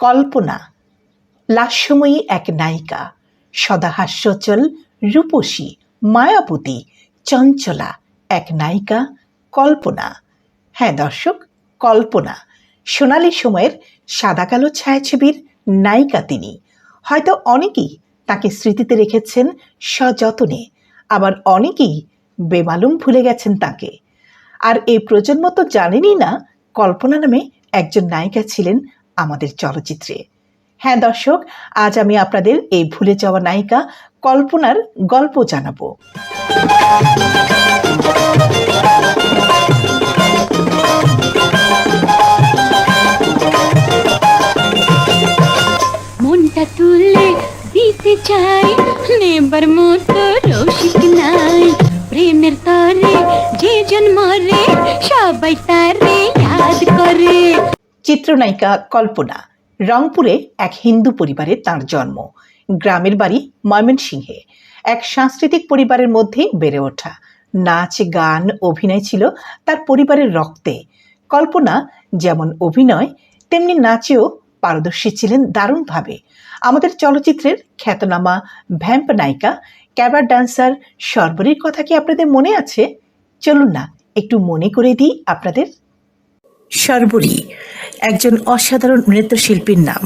কল্পনা, লাস্যময়ী এক নায়িকা সদা হাস্যচল রূপসী মায়াবতী চঞ্চলা, এক নায়িকা, কল্পনা। হ্যাঁ দর্শক, কল্পনা, সোনালী সময়ের সাদা কালো ছায়াছবির নায়িকা তিনি। হয়তো অনেকেই তাকে স্মৃতিতে রেখেছেন সযতনে, আবার অনেকেই বেমালুম ভুলে গেছেন তাকে। আর এই প্রজন্ম তো জানেনই না, কল্পনা নামে একজন নায়িকা ছিলেন আমাদের চলচ্চিত্রে। হ্যাঁ দর্শক, আজ আমি আপনাদের এই ভুলে যাওয়া নায়িকা কল্পনার গল্প জানাব। মনটা তুলে দিতে চাই, নেবার মতো রসিক নাই। প্রেমের তরে যে জন মরে সবাই তারে ইয়াদ করে চিত্রনায়িকা কল্পনা, রংপুরে এক হিন্দু পরিবারে তার জন্ম। গ্রামের বাড়ি ময়মনসিংহে। এক সাংস্কৃতিক পরিবারের মধ্যেই বেড়ে ওঠা। নাচ, গান, অভিনয় ছিল তার পরিবারের রক্তে। কল্পনা যেমন অভিনয়, তেমনি নাচেও পারদর্শী ছিলেন দারুণভাবে। আমাদের চলচ্চিত্রের খ্যাতনামা ভ্যাম্প নায়িকা ক্যাবার ডান্সার সর্বরীর কথা কি আপনাদের মনে আছে? চলুন না, একটু মনে করে দিই আপনাদের। সর্বরী, একজন অসাধারণ নৃত্যশিল্পীর নাম।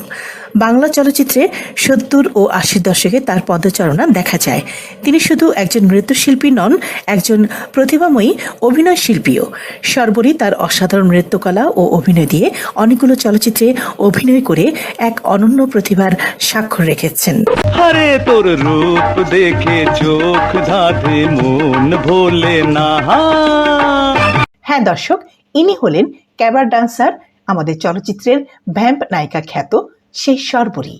বাংলা চলচ্চিত্রে সত্তর ও আশির দশকে তার পদচারণা দেখা যায়। তিনি শুধু একজন নৃত্যশিল্পী নন একজন প্রতিভাময়ী অভিনয় শিল্পীও। সর্বরী তার অসাধারণ নৃত্যকলা ও অভিনয় দিয়ে অনেকগুলো চলচ্চিত্রে অভিনয় করে এক অনন্য প্রতিভার স্বাক্ষর রেখেছেন। হরে তোর রূপ দেখে চোখ ধাঁধে মন ভোলে না। হ্যাঁ দর্শক ইনি হলেন ক্যাবার ডান্সার আমাদের চলচ্চিত্রের ভ্যাম্প নায়িকা খ্যাত সেই সর্বরী,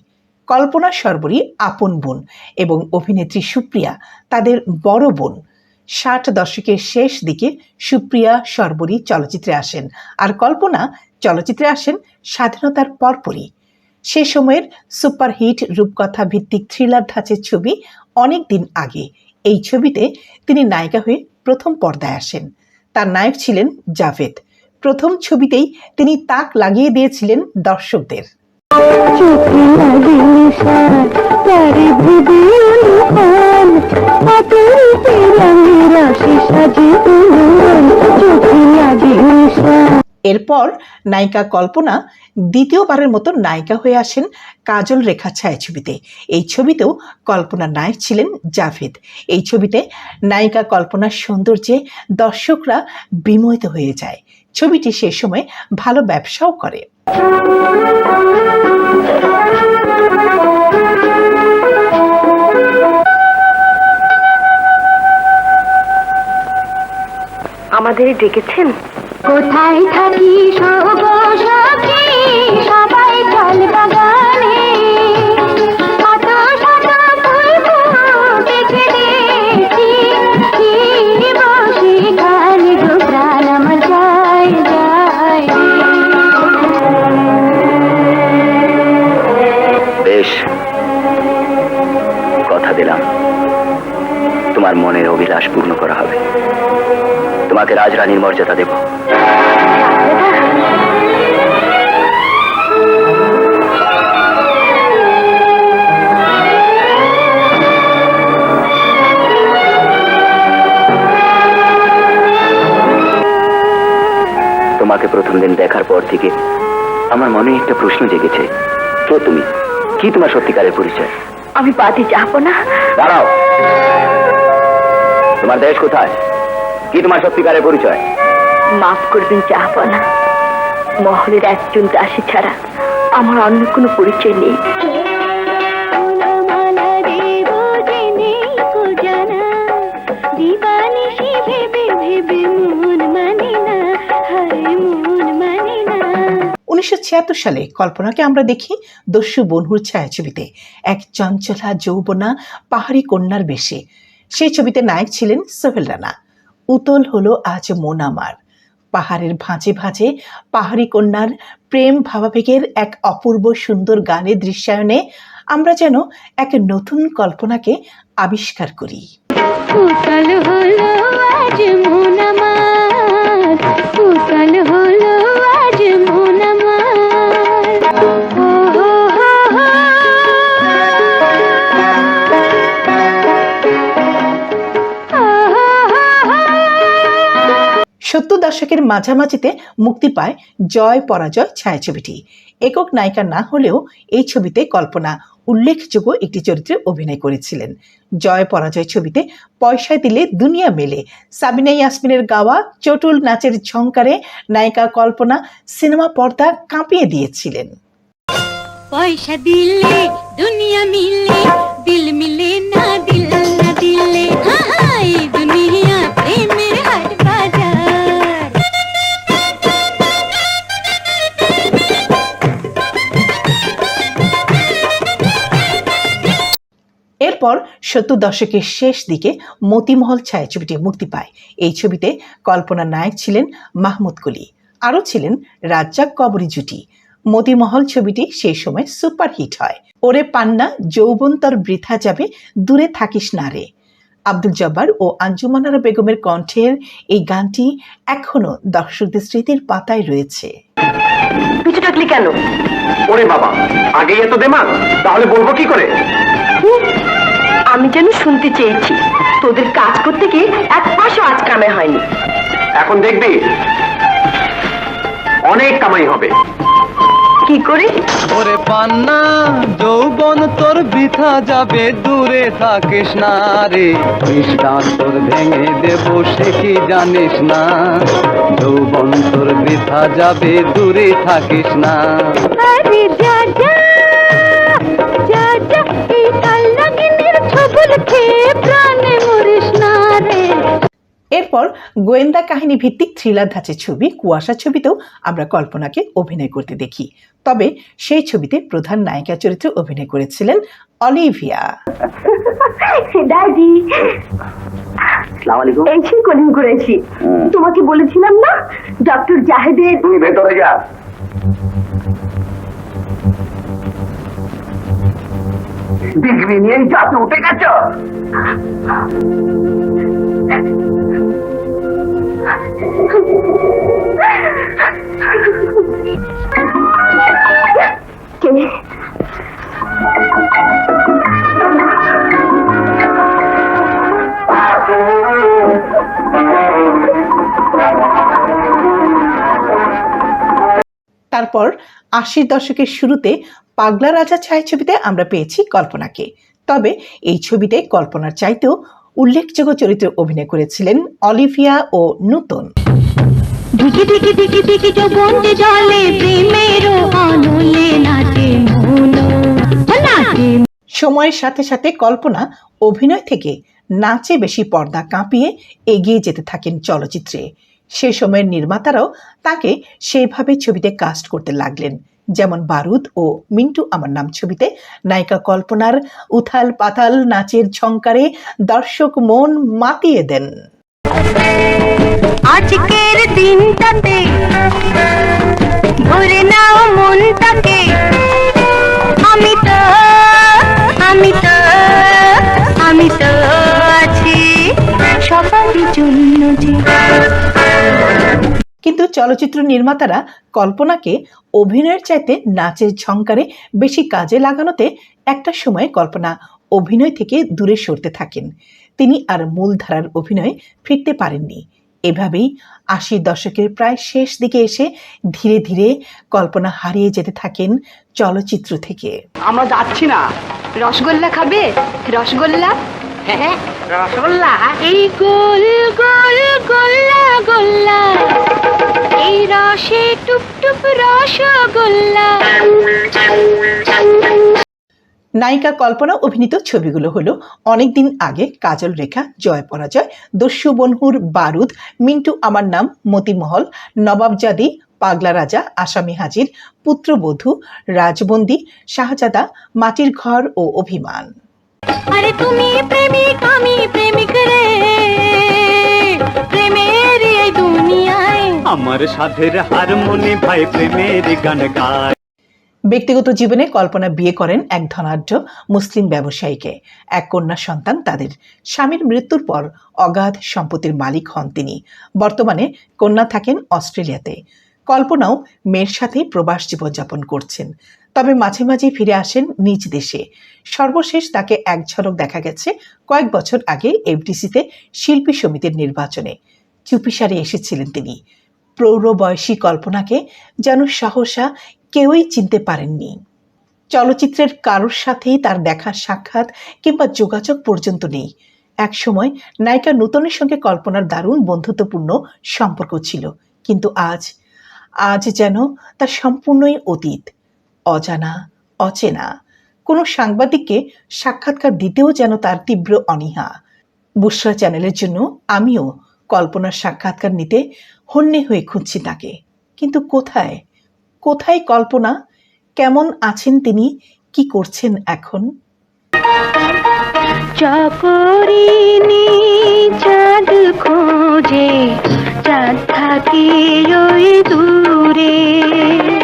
কল্পনা সর্বরী আপন বোন এবং অভিনেত্রী সুপ্রিয়া তাদের বড় বোন। ষাট দশকের শেষ দিকে সুপ্রিয়া সর্বরী চলচ্চিত্রে আসেন আর কল্পনা চলচ্চিত্রে আসেন স্বাধীনতার পরপরই। সে সময়ের সুপারহিট রূপকথা ভিত্তিক থ্রিলার ধাঁচের ছবি অনেক দিন আগে। এই ছবিতে তিনি নায়িকা হয়ে প্রথম পর্দায় আসেন। তার নায়ক ছিলেন জাভেদ। প্রথম ছবিতেই তিনি তাক লাগিয়ে দিয়েছিলেন দর্শকদের। চোখে লাগে ভেবে আতরিতে রঙে রাশি সাজে চোখে লাগে এরপর নায়িকা কল্পনা দ্বিতীয়বারের মতো নায়িকা হয়ে আসেন কাজল রেখা ছায়াছবিতে। এই ছবিতেও কল্পনা নায়ক ছিলেন জাভেদ। এই ছবিতে নায়িকা কল্পনার সৌন্দর্যে দর্শকরা বিমোহিত হয়ে যায়। ছবিটি সে সময় ভালো ব্যবসাও করে। আমাদের ডেকেছেন? কোথায় থাকি শোভ তোমার মনের অভিলাষ পূর্ণ করা হবে। তোমাকে রাজরানীর মর্যাদা দেব। তোমাকে প্রথম দিন দেখার পর থেকে আমার মনে একটা প্রশ্ন জেগেছে। কে তুমি? কি তোমার সত্যিকারের পরিচয়? আমি পাতি যাব না। দাঁড়াও। তোমার দেশ কোথায়? কি তোমার সত্যিকারের পরিচয়? মাফ করবেন যাব না মহলের একজন দাসী ছাড়া আমার অন্য কোনো পরিচয় নেই। উনিশশো ছিয়াত্তর সালে কল্পনাকে আমরা দেখি দস্যু বনহুর ছায়াছবিতে। এক চঞ্চলা যৌবনা পাহাড়ি কন্যার বেশে। সেই ছবিতে নায়ক ছিলেন সোহেল রানা। উতল হলো আজ মন আমার। পাহাড়ের ভাঁজে ভাঁজে পাহাড়ি কন্যার প্রেম ভাবাবেগের এক অপূর্ব সুন্দর গানের দৃশ্যায়নে আমরা যেন এক নতুন কল্পনাকে আবিষ্কার করি। সত্তর দশকের মাঝামাঝিতে মুক্তি পায় জয় পরাজয় ছায়াছবিটি। একক নায়িকা না হলেও এই ছবিতে কল্পনা, উল্লেখযোগ্য একটি চরিত্রে অভিনয় করেছিলেন। জয় পরাজয় ছবিতে পয়সা দিলে দুনিয়া মেলে। সাবিনা ইয়াসমিনের গাওয়া চটুল নাচের ঝংকারে নায়িকা কল্পনা সিনেমা পর্দা কাঁপিয়ে দিয়েছিলেন। পয়সা দিলে দুনিয়া মিলে, দিল মিলে না দিল এরপর সত্তর দশকের শেষ দিকে মতিমহল ছায়াছবিটি মুক্তি পায়। এই ছবিতে কল্পনা নায়ক ছিলেন মাহমুদ কুলি আরও ছিলেন রাজ্জাক কবরী জুটি। মতিমহল ছবিটি সেই সময় সুপারহিট হয়। ওরে পান্না যৌবন তোর বৃথা যাবে দূরে থাকিস না রে। আব্দুল জব্বার ও আঞ্জুমানারা বেগমের কণ্ঠের এই গানটি এখনও দর্শকদের স্মৃতির পাতায় রয়েছে। পিছু ডাকলি কেন ওরে বাবা আগেই এত দেমাগ তাহলে বলব কি করে? আমি যেন শুনতে চেয়েছি। তোদের কাজ করতে গিয়ে এক মাসও আজ কামে হয়নি। এখন দেখবি অনেক কামাই হবে। কি করে? ওরে পান্না যৌবন তোর বৃথা যাবে দূরে থাকিস না রে। বিশ্বাস তোর ভেঙে দেব সে কি জানিস না। যৌবন তোর বৃথা যাবে দূরে থাকিস না। এরপর গোয়েন্দা কাহিনী ভিত্তিক থ্রিলার ধাঁচের ছবি কুয়াশা ছবিতেও আমরা কল্পনাকে অভিনয় করতে দেখি। তবে সেই ছবিতে প্রধান নায়িকা চরিত্রে অভিনয় করেছিলেন অলিভিয়া। দাদি সালাম আলাইকুম। এই সেই কলিং করেছি তোমাকে বলেছিলাম না ডক্টর জাহেদের ভেতরে যা। ডিগ্রি নিয়ে যাতে উঠে গেছ? তারপর আশির দশকের শুরুতে পাগলা রাজা ছায়াছবিতে আমরা পেয়েছি কল্পনাকে। তবে এই ছবিতে কল্পনার চাইতেও উল্লেখযোগ্য চরিত্রে অভিনয় করেছিলেন অলিভিয়া ও নূতন। ঢিকি ঢিকি ঢিকি ঢিকি যৌবন জলে প্রেমেরও আনলে নাচে মন নাচে সময়ের সাথে সাথে কল্পনা অভিনয় থেকে নাচে বেশি পর্দা কাঁপিয়ে এগিয়ে যেতে থাকেন চলচ্চিত্রে। সে সময়ের নির্মাতারাও তাকে সেভাবে ছবিতে কাস্ট করতে লাগলেন। যেমন বারুদ ও মিন্টু আমার নাম ছবিতে, নায়িকা কল্পনার উথাল পাতাল নাচের ঝংকারে দর্শক মন মাতিয়ে দেন। আজকের দিনটাতে ভরে নাও মনটাকে। আমি তো আমি তো আমি তো আছি সবারই জন্য কিন্তু চলচ্চিত্র নির্মাতারা কল্পনাকে অভিনয়ের চাইতে নাচের ঝংকারে বেশি কাজে লাগানোতে একটা সময় কল্পনা অভিনয় থেকে দূরে সরতে থাকেন। তিনি আর মূলধারার অভিনয়ে ফিরতে পারেননি। এভাবেই আশির দশকের প্রায় শেষ দিকে এসে ধীরে ধীরে কল্পনা হারিয়ে যেতে থাকেন চলচ্চিত্র থেকে। আমরা যাচ্ছি না। রসগোল্লা খাবে? রসগোল্লা? রসগোল্লা? এই গোল গোল গোল্লা গোল্লা। এই রসে টুপ টুপ রসগোল্লা। নায়িকা কল্পনা অভিনীত ছবিগুলো হলো অনেকদিন আগে কাজল রেখা জয় পরাজয় দস্যু বনহুর বারুদ মিন্টু আমার নাম মতিমহল নবাবজাদি পাগলা রাজা আসামি হাজির পুত্রবধূ রাজবন্দি শাহজাদা মাটির ঘর ও অভিমান। আরে তুমি প্রেমিক আমি প্রেমিক রে। প্রেমের এই দুনিয়ায়। আমার সাধের হারমোনি ভাই প্রেমের গান গায়। ব্যক্তিগত জীবনে কল্পনা বিয়ে করেন এক ধনাঢ্য মুসলিম ব্যবসায়ীকে। এক কন্যা সন্তান তাদের। স্বামীর মৃত্যুর পর অগাধ সম্পত্তির মালিক হন তিনি। বর্তমানে কন্যা থাকেন অস্ট্রেলিয়াতে। কল্পনাও মেয়ের সাথে প্রবাস জীবনযাপন করছেন। তবে মাঝে মাঝে ফিরে আসেন নিজ দেশে। সর্বশেষ তাকে এক ঝলক দেখা গেছে কয়েক বছর আগে এফডিসিতে শিল্পী সমিতির নির্বাচনে। চুপিসারে এসেছিলেন তিনি। প্রৌঢ় বয়সী কল্পনাকে যেন সহসা কেউই চিনতে পারেননি। চলচ্চিত্রের কারোর সাথেই তার দেখা সাক্ষাৎ কিংবা যোগাযোগ পর্যন্ত নেই। একসময় নায়িকা নূতনের সঙ্গে কল্পনার দারুণ বন্ধুত্বপূর্ণ সম্পর্ক ছিল। কিন্তু আজ আজ যেন তা সম্পূর্ণই অতীত। অজানা, অচেনা। কোনো সাংবাদিককে সাক্ষাৎকার দিতেও যেন তার তীব্র অনীহা। বুসরা চ্যানেলের জন্য আমিও কল্পনার সাক্ষাৎকার নিতে হন্যে হয়ে খুঁজছি তাকে। কিন্তু কোথায়? কোথায় কল্পনা? কেমন আছেন তিনি? কি করছেন এখন? চাকরিনি চাঁদ খোঁজে, চাঁদ থাকে ওই দূরে।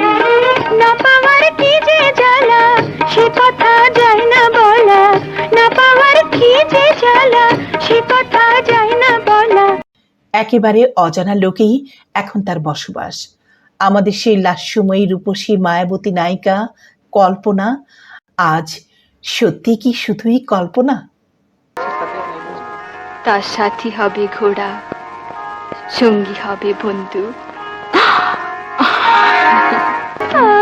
কথা যায় না বলা না পাওয়ার কি যে জ্বালা সে কথা যায় না বলা। একেবারে অজানা লোকেই এখন তার বসবাস। আমাদের সেই লাস্যময়ী রূপসী মায়াবতী নায়িকা কল্পনা আজ সত্যি কি শুধুই কল্পনা? তার সাথী হবে ঘোড়া সঙ্গী হবে বন্ধু।